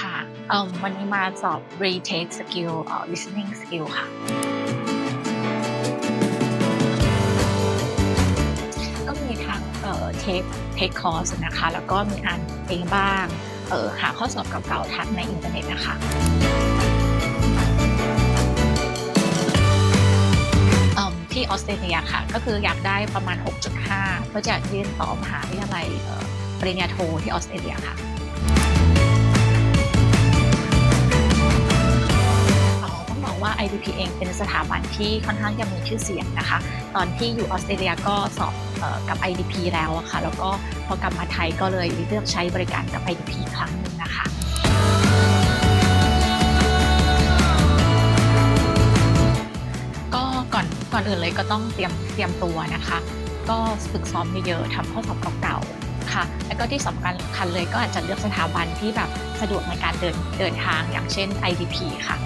ค่ะเอิ่มวันนี้มาสอบ retake skill listening skill ค่ะ ก็มีทั้งเอ่อ take take course นะคะ แล้วก็มีอ่านเองบ้างเอ่อหาข้อสอบเก่าๆทางในอินเทอร์เน็ตนะคะอืมที่ออสเตรเลียค่ะ ก็คืออยากได้ประมาณ 6.5 เพื่อจะยื่นต่อมหาวิทยาลัยเออปริญญาโทที่ออสเตรเลียค่ะ IDP เองเป็นสถาบันที่ค่อนข้างจะมีชื่อเสียงนะคะ ตอนที่อยู่ออสเตรเลียก็สอบออกับ IDP แล้วอะค่ะ แล้วก็พอกลับมาไทยก็เลยเลือกใช้บริการกับ IDP ครั้งหนึ่งนะคะก็ก่อนก่อนอื่นเลยก็ต้องเตรียมเตรียมตัวนะคะ ก็ฝึกซ้อมเยอะๆทำข้อสอบเก่าๆค่ะ แล้วก็ที่สำคัญคัญเลยก็อาจจะเลือกสถาบันที่แบบสะดวกในการเดินเดินทางอย่างเช่น IDP ค่ะ